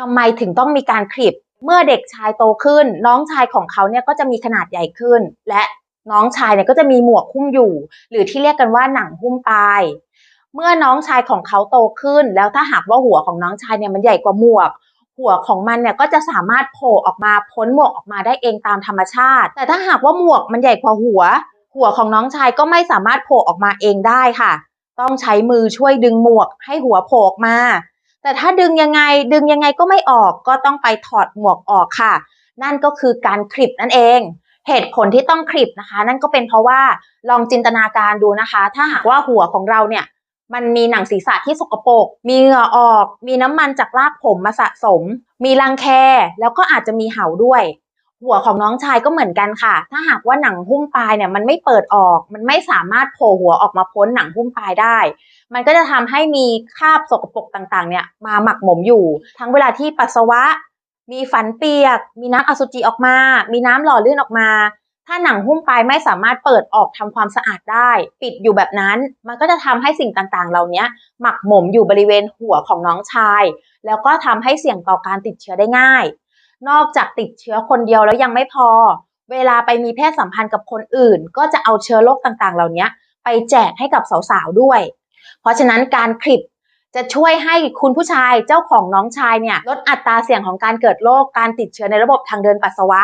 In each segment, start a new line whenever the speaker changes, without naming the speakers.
ทำไมถึงต้องมีการคลิป เมื่อเด็กชายโตขึ้น น้องชายของเขาเนี่ยก็จะมีขนาดใหญ่ขึ้น และน้องชายเนี่ยก็จะมีหมวกหุ้มอยู่ หรือที่เรียกกันว่าหนังหุ้มปลายเมื่อน้องชายของเขาโตขึ้น แล้วถ้าหากว่าหัวของน้องชายเนี่ยมันใหญ่กว่าหมวก หัวของมันเนี่ยก็จะสามารถโผล่ออกมาพ้นหมวกออกมาได้เองตามธรรมชาติ แต่ถ้าหากว่าหมวกมันใหญ่กว่าหัว หัวของน้องชายก็ไม่สามารถโผล่ออกมาเองได้ค่ะ ต้องใช้มือช่วยดึงหมวกให้หัวโผล่ออกมา แต่ถ้าดึงยังไงดึงยังไงก็ไม่ออกก็ต้องไปถอดหมวกออกค่ะ นั่นก็คือการคลิปนั่นเอง เหตุผลที่ต้องคลิปนะคะ นั่นก็เป็นเพราะว่าลองจินตนาการดูนะคะ ถ้าหากว่าหัวของเราเนี่ยมันมีหนังศีรษะที่สกปรก มีเหงื่อออก มีน้ำมันจากรากผมมาสะสม มีรังแค แล้วก็อาจจะมีเห่าด้วย หัวของน้องชายก็เหมือนกันค่ะ ถ้าหากว่าหนังหุ้มปลายเนี่ยมันไม่เปิดออก มันไม่สามารถโผล่หัวออกมาพ้นหนังหุ้มปลายได้ มันก็จะทำให้มีคราบสกปรกต่างๆ เนี่ยมาหมักหมมอยู่ ทั้งเวลาที่ปัสสาวะ มีฝันเปียก มีน้ำอสุจิออกมา มีน้ำหล่อลื่นออกมา ถ้าหนังหุ้มปลายไม่สามารถเปิดออกทำความสะอาดได้ ปิดอยู่แบบนั้น มันก็จะทำให้สิ่งต่างๆ เหล่านี้หมักหมมอยู่บริเวณหัวของน้องชาย แล้วก็ทำให้เสี่ยงต่อการติดเชื้อได้ง่าย นอกจากติดเชื้อคนเดียวแล้วยังไม่พอ เวลาไปมีเพศสัมพันธ์กับคนอื่น ก็จะเอาเชื้อโรคต่างๆ เหล่านี้ไปแจกให้กับสาวๆด้วย เพราะฉะนั้นการคลิปจะช่วยให้คุณผู้ชายเจ้าของน้องชายเนี่ยลดอัตราเสี่ยงของการเกิดโรคการติดเชื้อในระบบทางเดินปัสสาวะ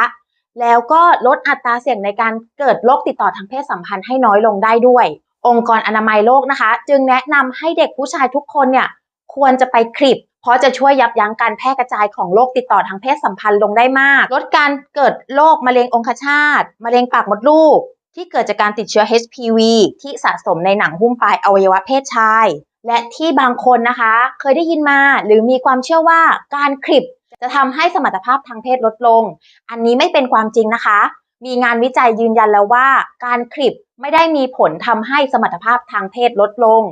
แล้วก็ลดอัตราเสี่ยงในการเกิดโรคติดต่อทางเพศสัมพันธ์ให้น้อยลงได้ด้วย องค์กรอนามัยโลกนะคะ จึงแนะนำให้เด็กผู้ชายทุกคนเนี่ยควรจะไปคลิป เพราะจะช่วยยับยั้งการแพร่กระจายของโรคติดต่อทางเพศสัมพันธ์ลงได้มาก ลดการเกิดโรคมะเร็งองคชาตมะเร็งปากมดลูก ที่เกิดจากการติดเชื้อ HPV ที่สะสมในหนังหุ้มปลายอวัยวะเพศชาย และที่บางคนนะคะ เคยได้ยินมาหรือมีความเชื่อว่าการคลิปจะทำให้สมรรถภาพทางเพศลดลง อันนี้ไม่เป็นความจริงนะคะ มีงานวิจัยยืนยันแล้วว่า การคลิปไม่ได้มีผลทำให้สมรรถภาพทางเพศลดลง